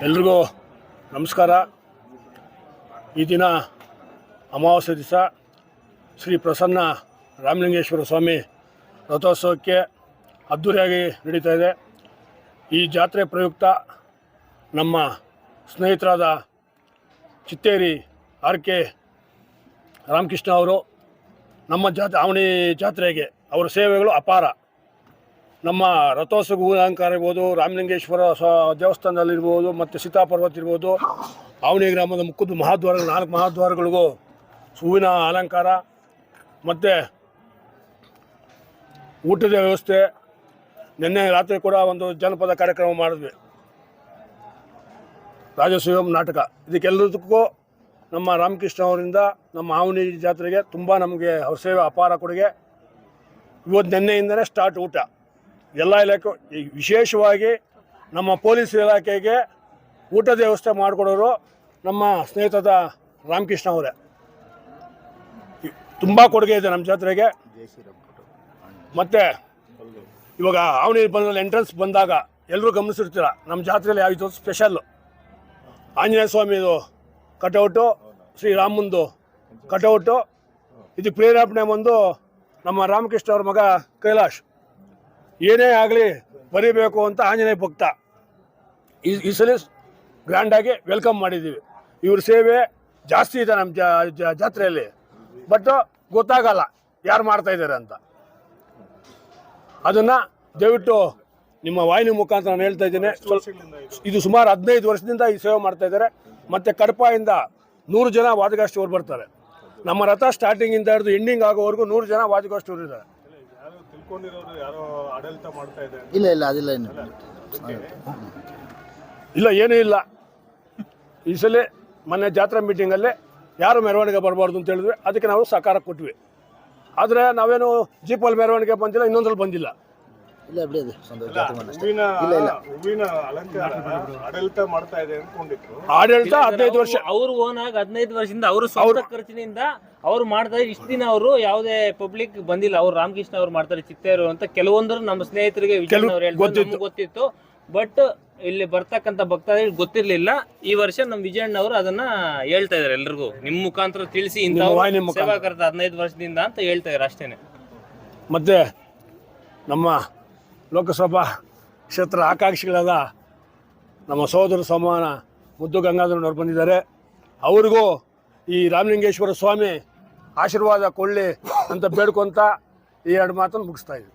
ಎಲ್ರಿಗೂ ನಮಸ್ಕಾರ. ಈ ದಿನ ಅಮಾವಾಸ್ಯೆ ದಿವಸ ಶ್ರೀ ಪ್ರಸನ್ನ ರಾಮಲಿಂಗೇಶ್ವರ ಸ್ವಾಮಿ ರಥೋತ್ಸವಕ್ಕೆ ಅದ್ದೂರಿಯಾಗಿ ನಡೀತಾ ಇದೆ. ಈ ಜಾತ್ರೆ ಪ್ರಯುಕ್ತ ನಮ್ಮ ಸ್ನೇಹಿತರಾದ ಚಿತ್ತೇರಿ ಆರ್ ಕೆ ರಾಮಕೃಷ್ಣ ಅವರು ನಮ್ಮ ಜಾತ್ರೆ ಅವನಿ ಜಾತ್ರೆಗೆ ಅವರ ಸೇವೆಗಳು ಅಪಾರ. ನಮ್ಮ ರಥೋತ್ಸವ ಅಲಂಕಾರ ಇರ್ಬೋದು, ರಾಮಲಿಂಗೇಶ್ವರ ದೇವಸ್ಥಾನದಲ್ಲಿರ್ಬೋದು, ಮತ್ತು ಸೀತಾಪರ್ವತ ಇರ್ಬೋದು ಅವನಿ ಗ್ರಾಮದ ಮುಖದ ಮಹಾದ್ವಾರ ನಾಲ್ಕು ಮಹಾದ್ವಾರಗಳಿಗೂ ಹೂವಿನ ಅಲಂಕಾರ, ಮತ್ತು ಊಟದ ವ್ಯವಸ್ಥೆ, ನಿನ್ನೆ ರಾತ್ರಿ ಕೂಡ ಒಂದು ಜನಪದ ಕಾರ್ಯಕ್ರಮ ಮಾಡಿದ್ವಿ. ರಾಜಸೂಯಂ ನಾಟಕ. ಇದಕ್ಕೆಲ್ಲದಕ್ಕೂ ನಮ್ಮ ರಾಮಕೃಷ್ಣ ಅವರಿಂದ ನಮ್ಮ ಆವನಿ ಜಾತ್ರೆಗೆ ತುಂಬ ನಮಗೆ ಅವ್ರ ಸೇವೆ ಅಪಾರ ಕೊಡುಗೆ. ಇವತ್ತು ನಿನ್ನೆಯಿಂದನೇ ಸ್ಟಾರ್ಟ್ ಊಟ. ಎಲ್ಲ ಇಲಾಖೆ ವಿಶೇಷವಾಗಿ ನಮ್ಮ ಪೊಲೀಸ್ ಇಲಾಖೆಗೆ ಊಟದ ವ್ಯವಸ್ಥೆ ಮಾಡಿಕೊಡೋರು ನಮ್ಮ ಸ್ನೇಹಿತದ ರಾಮಕೃಷ್ಣ ಅವರೇ. ತುಂಬ ಕೊಡುಗೆ ಇದೆ ನಮ್ಮ ಜಾತ್ರೆಗೆ. ಮತ್ತು ಇವಾಗ ಅವನಿ ಬಂದಲ್ಲಿ ಎಂಟ್ರೆನ್ಸ್ ಬಂದಾಗ ಎಲ್ಲರೂ ಗಮನಿಸಿರ್ತೀರ, ನಮ್ಮ ಜಾತ್ರೆಯಲ್ಲಿ ಯಾವಿತ್ತು ಸ್ಪೆಷಲ್ಲು ಆಂಜನೇಯ ಸ್ವಾಮಿದು ಕಟೌಟು ಶ್ರೀರಾಮಂದು ಕಟೌಟು ಇದು ಪ್ರೇರೇಪಣೆ ಬಂದು ನಮ್ಮ ರಾಮಕೃಷ್ಣ ಅವ್ರ ಮಗ ಕೈಲಾಶ್. ಏನೇ ಆಗಲಿ ಬರೀಬೇಕು ಅಂತ ಆಂಜನೇಯ ಭಕ್ತ. ಈ ಈ ಸಲ ಗ್ರ್ಯಾಂಡಾಗಿ ವೆಲ್ಕಮ್ ಮಾಡಿದ್ದೀವಿ. ಇವ್ರ ಸೇವೆ ಜಾಸ್ತಿ ಇದೆ ನಮ್ಮ ಜಾತ್ರೆಯಲ್ಲಿ. ಬಟ್ ಗೊತ್ತಾಗಲ್ಲ ಯಾರು ಮಾಡ್ತಾ ಇದ್ದಾರೆ ಅಂತ. ಅದನ್ನು ದಯವಿಟ್ಟು ನಿಮ್ಮ ವಾಹಿನಿ ಮುಖಾಂತರ ನಾನು ಹೇಳ್ತಾ ಇದ್ದೇನೆ ಇದು ಸುಮಾರು ಹದಿನೈದು ವರ್ಷದಿಂದ ಈ ಸೇವೆ ಮಾಡ್ತಾ ಇದ್ದಾರೆ. ಮತ್ತು ಕಡಪಾಯಿಂದ ನೂರು ಜನ ವಾದಗಾಷ್ಟಿಯವರು ಬರ್ತಾರೆ. ನಮ್ಮ ರಥ ಸ್ಟಾರ್ಟಿಂಗಿಂದ ಹಿಡಿದು ಎಂಡಿಂಗ್ ಆಗೋವರೆಗೂ ನೂರು ಜನ ವಾದಗಾಷ್ಟಿಯವರು ಇದ್ದಾರೆ. ಯಾರೋ ಯಾರೋ ಆಡಳಿತ ಮಾಡ್ತಾ ಇದೆ ಇಲ್ಲ ಇಲ್ಲ ಅದಿಲ್ಲ ಏನು ಇಲ್ಲ ಏನೂ ಇಲ್ಲ. ಈ ಸಲ ಮೊನ್ನೆ ಜಾತ್ರಾ ಮೀಟಿಂಗಲ್ಲಿ ಯಾರು ಮೆರವಣಿಗೆ ಬರಬಾರ್ದು ಅಂತ ಹೇಳಿದ್ವಿ. ಅದಕ್ಕೆ ನಾವು ಸಹಕಾರ ಕೊಟ್ವಿ. ಆದರೆ ನಾವೇನು ಜೀಪಲ್ಲಿ ಮೆರವಣಿಗೆ ಬಂದಿಲ್ಲ ಇನ್ನೊಂದ್ರಲ್ಲಿ ಬಂದಿಲ್ಲ. ಇಲ್ಲ ಬಿಡಿ ಅದು. ಒಂದು ಜಾತ್ರೆ ಮಾಡೋಣ ಅಷ್ಟೇ. ಹೂವಿನ ಹೂವಿನ ಅಲಂಕಾರ ಆಡಳಿತ ಮಾಡ್ತಾ ಇದೆ ಅನ್ಕೊಂಡಿದ್ರು. ಆಡಳಿತ ಹದಿನೈದು ವರ್ಷ ಅವ್ರು ಓನ್ ಆಗಿ ಹದಿನೈದು ವರ್ಷದಿಂದ ಅವರು ಸ್ವಂತ ಖರ್ಚಿನಿಂದ ಅವ್ರು ಮಾಡ್ತಾರೆ ಇಷ್ಟ ದಿನ ಅವರು ಯಾವುದೇ ಪಬ್ಲಿಕ್ ಬಂದಿಲ್ಲ. ಅವ್ರು ರಾಮಕೃಷ್ಣ ಅವ್ರು ಮಾಡ್ತಾರೆ ಚಿತ್ತೇರು ಅಂತ ಕೆಲವೊಂದ್ರು ನಮ್ಮ ಸ್ನೇಹಿತರಿಗೆ ವಿಜಯ್ ಅವ್ರು ಹೇಳ್ತಾರೆ ಗೊತ್ತಿತ್ತು. ಗೊತ್ತಿತ್ತು. ಬಟ್ ಇಲ್ಲಿ ಬರ್ತಕ್ಕಂತ ಭಕ್ತಾದಿಗಳು ಗೊತ್ತಿರ್ಲಿಲ್ಲ. ಈ ವರ್ಷ ನಮ್ಮ ವಿಜಯಣ್ಣ ಅವರು ಅದನ್ನ ಹೇಳ್ತಾ ಇದಾರೆ ಎಲ್ರಿಗೂ. ನಿಮ್ ಮುಖಾಂತರ ತಿಳಿಸಿ ಇಂಥ ನಿಮ್ಮ ವಾಹಿನಿ ಮುಖಾಂತರ. ಸೇವಾ ಕರ್ತ ಹದಿನೈದು ವರ್ಷದಿಂದ ಅಂತ ಹೇಳ್ತಾ ಇದಾರೆ ಅಷ್ಟೇನೆ. ಮತ್ತೆ ನಮ್ಮ ಲೋಕಸಭಾ ಕ್ಷೇತ್ರ ಆಕಾಂಕ್ಷಿಗಳಾದ ನಮ್ಮ ಸಹೋದರ ಸಮಾನ ಮುದ್ದು ಗಂಗಾಧರನವ್ರು ಬಂದಿದ್ದಾರೆ. ಅವ್ರಿಗೂ ಈ ರಾಮಲಿಂಗೇಶ್ವರ ಸ್ವಾಮಿ ಆಶೀರ್ವಾದ ಕೊಳ್ಳಿ ಅಂತ ಬೇಡ್ಕೊಂತ ಈ ಎರಡು ಮಾತನ್ನು ಮುಗಿಸ್ತಾ ಇದ್ದೀವಿ